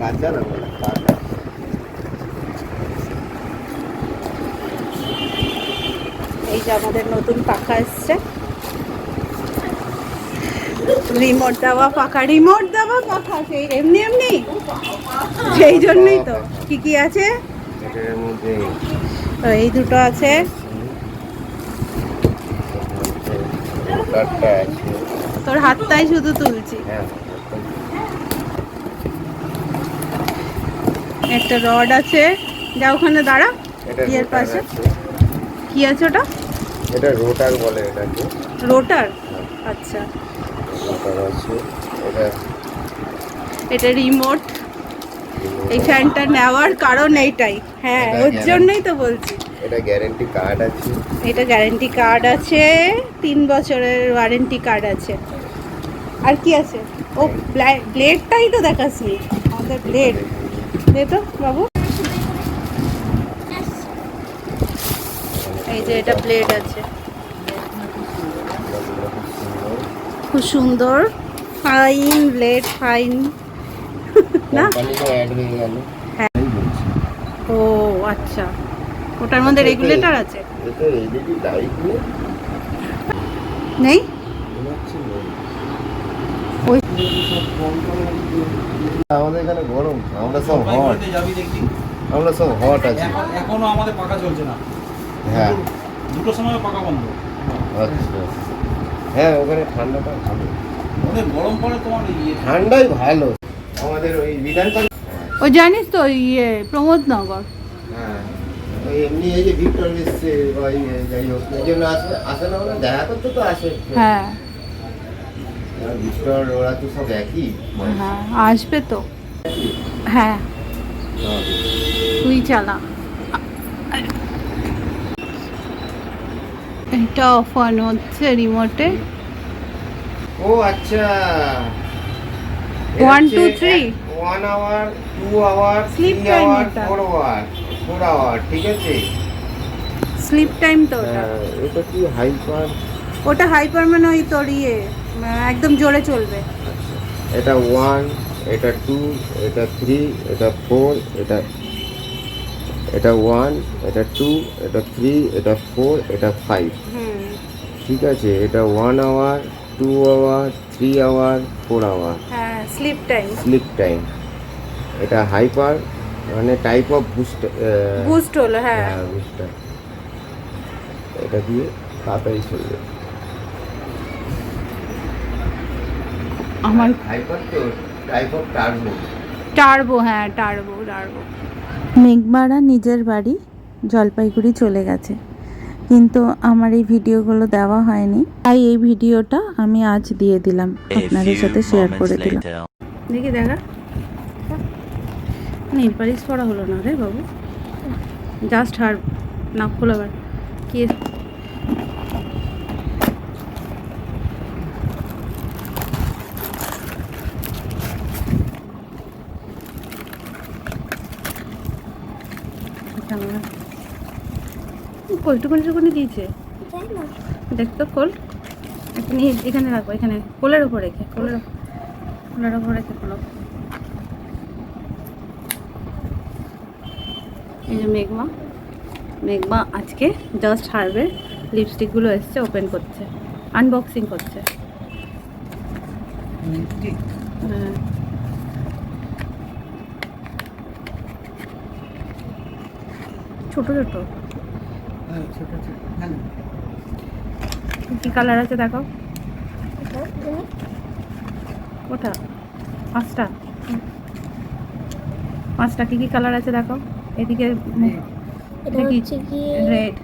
না বলে এই যে আমাদের নতুন পাখা এসছে। রিমোট দেওয়া পাখা রিমোট দেওয়া পাখা সেই এমনি এমনি। সেই জন্যই তো। কি কি আছে? তো এই দুটো আছে। আছে। তোর হাতটাই শুধু তুলছি। একটা রড আছে। যা ওখানে দাঁড়া। ইয়ের পাশে। কি আছে ওটা? এটা রোটার বলে এটাকে। রোটার? আচ্ছা। রোটার আছে। এটা এটা রিমোট এই ফ্যানটা নেওয়ার কারণ এইটাই। হ্যাঁ ওর জন্যই তো বলছি। এটা গ্যারেন্টি কার্ড আছে। এটা গ্যারেন্টি কার্ড আছে। তিন বছরের ওয়ারেন্টি কার্ড আছে। আর কি আছে? ও ব্লেডটাই তো দেখাসনি। আমাদের ব্লেড দে তো বাবু এই যে এটা ব্লেড আছে খুব সুন্দর ফাইন ব্লেড ফাইন না হয়ে হ্যাঁ। ও আচ্ছা ওটার মধ্যে আচ্ছা, রেগুলেটর আছে নেই মনে হচ্ছে নেই। ওই আমাদের এখানে গরম আমরা সব হট আমরা সব হট আছি। এখনও আমাদের পাকা চলছে না। হ্যাঁ। দুটো সময় পাকা বন্ধ। আচ্ছা। হ্যাঁ ওখানে ঠান্ডাটা ভালো। ওদের গরম পড়ে তোমার ইয়ে। ঠান্ডাই ভালো। আমাদের ওই বিধানসভা ও জানিস তো ইয়ে প্রমোদনগর। হ্যাঁ। এমনি এই যে ভিক্টর এসছে বা ইয়ে যাই হোক এই জন্য আসে আসে না দেখা করতে তো আসে। হ্যাঁ। আর ওরা তো সব একই হ্যাঁ আসবে তো। হ্যাঁ। তুই চালা। এটা অফ অন হচ্ছে রিমোটে ও আচ্ছা। One, two, three. One hour two hour three time এটা। ফোর আওয়ার ফোর আওয়ার ঠিক আছে? স্লিপ টাইম তো ওটা। হ্যাঁ, কি হাইপার ওটা হাইপার মানে ওই তোর ইয়ে। একদম জোরে চলবে। এটা ওয়ান এটা টু এটা থ্রি এটা ফোর এটা এটা ওয়ান এটা টু এটা থ্রি এটা ফোর এটা ফাইভ ঠিক আছে এটা one hour two hour three hour four hour হ্যাঁ স্লিপ টাইম স্লিপ টাইম এটা হাইপার মানে টাইপ অফ বুস্ট বুস্ট হলো হ্যাঁ। হ্যাঁ বুস্টার এটা দিয়ে তাড়াতাড়ি চলবে। আমার হাইপার তো টাইপ অফ টার্বো টার্বো হ্যাঁ টার্বো টার্বো মেঘমারা নিজের বাড়ি জলপাইগুড়ি চলে গেছে। কিন্তু আমার এই ভিডিওগুলো দেওয়া হয়নি। তাই এই ভিডিওটা আমি আজ দিয়ে দিলাম। আপনাদের সাথে শেয়ার করে দিলাম. দেখি দেখা। নেল পালিশ পড়া হলো না রে বাবু। জাস্ট হার নাক খোলা বার কি কোলটুকুনি টুকুনি দিয়েছে। দেখ তো খোল এখানে এখানে রাখব এখানে কোলের ওপর রেখে কোলের কোলের ওপর রেখে খোলো এই যে মেঘমা মেঘমা আজকে জাস্ট হারবের লিপস্টিকগুলো এসছে ওপেন করছে আনবক্সিং করছে। হ্যাঁ। ছোট ছোট। কি কালার আছে দেখো? ওটা পাঁচটা। পাঁচটা। কি কি কালার আছে দেখো? এদিকে এটা কি? Red.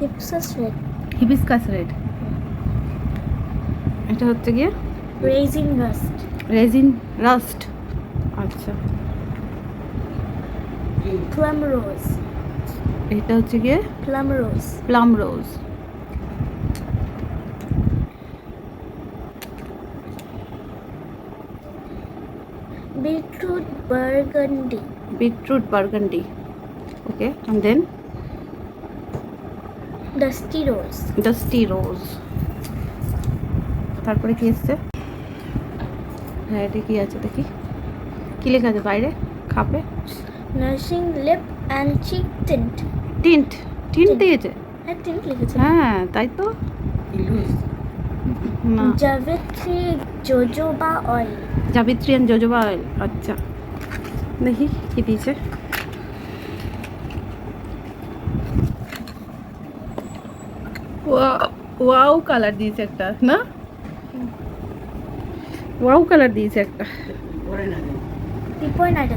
Hibiscus red. Hibiscus red. এটা হচ্ছে গিয়ে রেজিন রাস্ট। Resin rust. আচ্ছা। প্লাম রোজ এটা হচ্ছে গিয়ে plum rose plum rose beetroot burgundy beetroot burgundy okay and then dusty rose dusty rose তারপরে কি এসছে? হ্যাঁ এটা কি আছে দেখি। কি লেখা আছে বাইরে? খাপে? Nourishing lip and cheek tint tint tint দিয়েছে? হ্যাঁ টিন্ট লিখেছে। হ্যাঁ তাই তো? জাভেত্রি জোজোবা অয়েল জাবিত্রিয়ান জোজোবা অয়েল আচ্ছা। দেখি কি দিয়েছে? ওয়াও কালার দিয়েছে একটা না? ওয়াও কালার দিয়েছে একটা। টিপয় নাইটা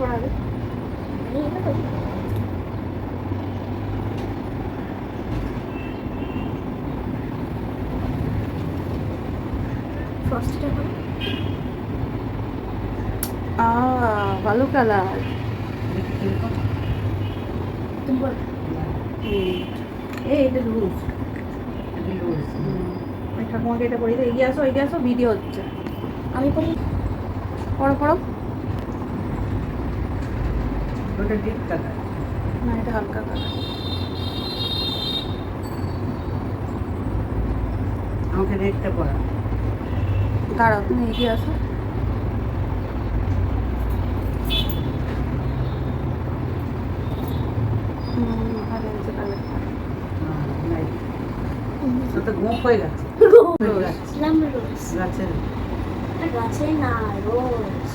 পড়াবে ফ্রস্টটা করে ভালো কালার এটা লুজ ঠাকুমাকে এটা দিই। এগিয়ে আসো এগিয়ে আসো ভিডিও হচ্ছে আমি বলি পড়ো পড়ো। না এটা হালকা কালার আমাকে রেটটা পড়া। দাঁড়াও তুমি এগিয়ে আসো। ঘুম হয়ে গেছে। গাছের গাছে না রোজ।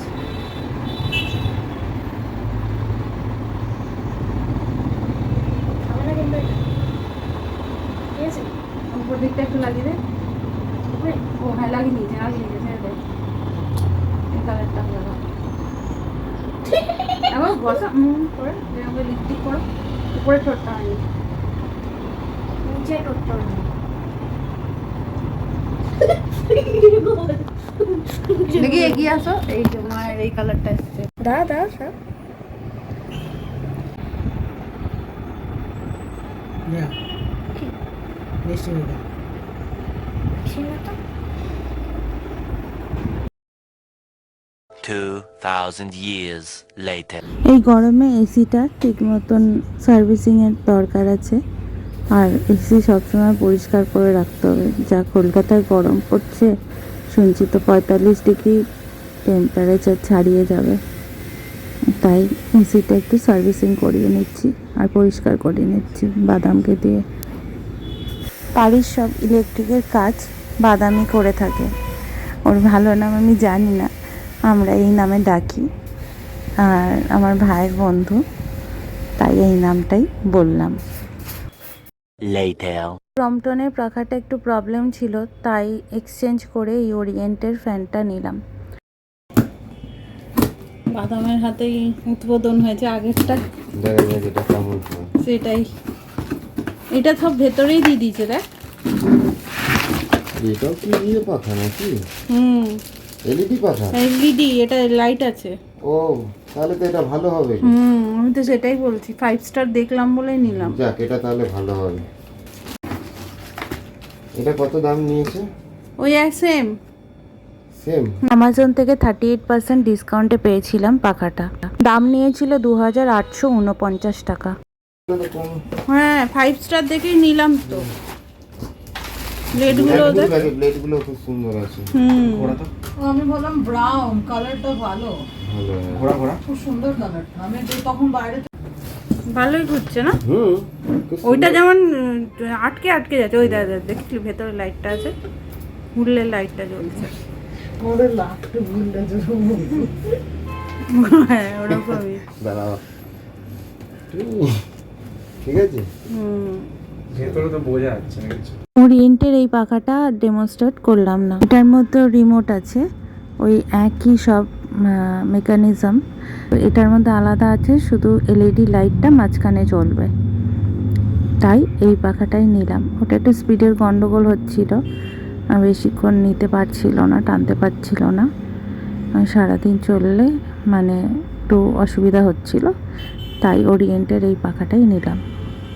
আমার কিন্তু ঠিক আছে উপর দিকটা একটু লাগিয়ে দে। ও হ্যাঁ লাগিয়ে নিয়েছে লাগিয়ে নিয়েছে কালারটা হয়ে গেল বসা হুম করে লিপস্টিক করো উপরে ঠোঁটটা হয়নি। নিচে করতে হবে দেখি এগিয়ে আসো। এই যে মায়ের এই কালারটা এসছে। দা দা সব যা। বেশি গেল সীমা তো। 2,000 years later. এই গরমে এসিটা ঠিক মতন সার্ভিসিংয়ের দরকার আছে। আর এসি সবসময় পরিষ্কার করে রাখতে হবে। যা কলকাতায় গরম পড়ছে শুনছি তো পঁয়তাল্লিশ ডিগ্রি টেম্পারেচার ছাড়িয়ে যাবে। তাই এসিটা একটু সার্ভিসিং করিয়ে নিচ্ছি আর পরিষ্কার করিয়ে নিচ্ছি বাদামকে দিয়ে। বাড়ির সব ইলেকট্রিকের কাজ বাদামি করে থাকে। ওর ভালো নাম আমি জানি না, আমরা এই নামে ডাকি। আর আমার ভাইয়ের বন্ধু, তাই এই নামটাই বললাম. ক্রমটনের পাখাটা একটু প্রবলেম ছিল তাই এক্সচেঞ্জ করে এই ওরিয়েন্টের ফ্যানটা নিলাম। বাদামের হাতেই উদ্বোধন হয়েছে আগেরটা। সেটাই। এটা সব ভেতরেই দিয়ে দিয়েছে দেখ। এটাও কি ইয়ে পাখা নাকি? হুম। এলইডি পাখা? এলইডি এটা লাইট আছে। ও তাহলে তো এটা ভালো হবে। হুম আমি তো সেটাই বলছি ফাইভ স্টার দেখলাম বলেই নিলাম। যাক এটা তাহলে ভালো হবে। এটা কত দাম নিয়েছে? ওই এক সেম। সেম? অ্যামাজন থেকে থার্টি এইট পার্সেন্ট ডিসকাউন্টে পেয়েছিলাম পাখাটা। দাম নিয়েছিল দু হাজার আটশো উনপঞ্চাশ টাকা। হ্যাঁ ফাইভ স্টার দেখেই নিলাম তো। ব্লেডগুলো দেখ। ব্লেড খুব সুন্দর আছে। হুম। আমি বললাম ব্রাউন কালারটা ভালো। ভালো হ্যাঁ। ঘোড়া ঘোড়া? খুব সুন্দর কালারটা আমি তখন বাইরে ভালোই ঘুরছে না? হুম ওইটা যেমন আটকে আটকে যাচ্ছে। ওই দাদা দেখলি ভেতরে লাইটটা আছে। ঘুরলে লাইটটা জ্বলছে। হ্যাঁ ওরকমই। দাঁড়াও। ঠিক আছে। হুম। ভেতরে তো বোঝা যাচ্ছে না কিছু। ওরিয়েন্টের এই পাখাটা ডেমনস্ট্রেট করলাম না। এটার মধ্যেও রিমোট আছে। ওই একই সব মেকানিজম এটার মধ্যে আলাদা আছে, শুধু এলইডি লাইটটা মাঝখানে চলবে তাই এই পাখাটাই নিলাম। ওটা একটু স্পিডের গন্ডগোল হচ্ছিল। বেশিক্ষণ নিতে পারছিল না, টানতে পারছিল না। সারাদিন চললে মানে একটু অসুবিধা হচ্ছিল। তাই ওরিয়েন্টের এই পাখাটাই নিলাম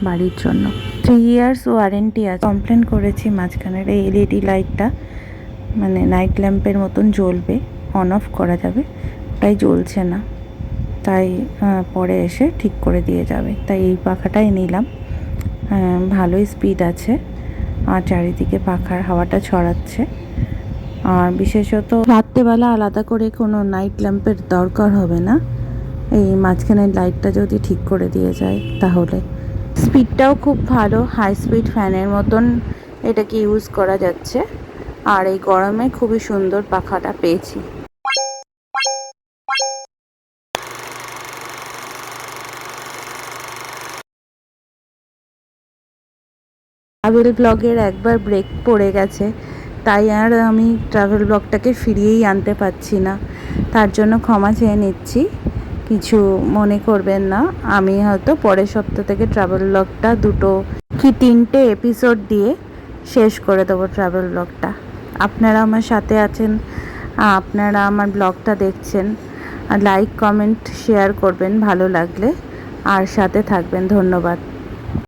বাড়ির জন্য। থ্রি ইয়ার্স ওয়ারেন্টি আছে। কমপ্লেন করেছি মাঝখানের এই এলইডি লাইটটা মানে নাইট ল্যাম্পের মতন জ্বলবে। অন অফ করা যাবে। তাই জ্বলছে না। তাই পরে এসে ঠিক করে দিয়ে যাবে। তাই এই পাখাটাই নিলাম। ভালোই স্পিড আছে। আর চারিদিকে পাখার হাওয়াটা ছড়াচ্ছে। আর বিশেষত রাত্রেবেলা আলাদা করে কোনো নাইট ল্যাম্পের দরকার হবে না। এই মাঝখানের লাইটটা যদি ঠিক করে দিয়ে যায় তাহলে। স্পিডটাও খুব ভালো। হাই স্পিড ফ্যানের মতন এটাকে ইউজ করা যাচ্ছে। আর এই গরমে খুবই সুন্দর পাখাটা পেয়েছি। ট্রাভেল ব্লগের একবার ব্রেক পড়ে গেছে, তাই আর আমি ট্রাভেল ব্লগটাকে ফিরিয়েই আনতে পারছি না। তার জন্য ক্ষমা চেয়ে নিচ্ছি, কিছু মনে করবেন না। আমি হয়তো পরের সপ্তাহ থেকে ট্রাভেল ব্লগটা দুটো কি তিনটে এপিসোড দিয়ে শেষ করে দেবো ট্রাভেল ব্লগটা আপনারা আমার সাথে আছেন, আপনারা আমার ব্লগটা দেখছেন লাইক কমেন্ট শেয়ার করবেন ভালো লাগলে। আর সাথে থাকবেন, ধন্যবাদ।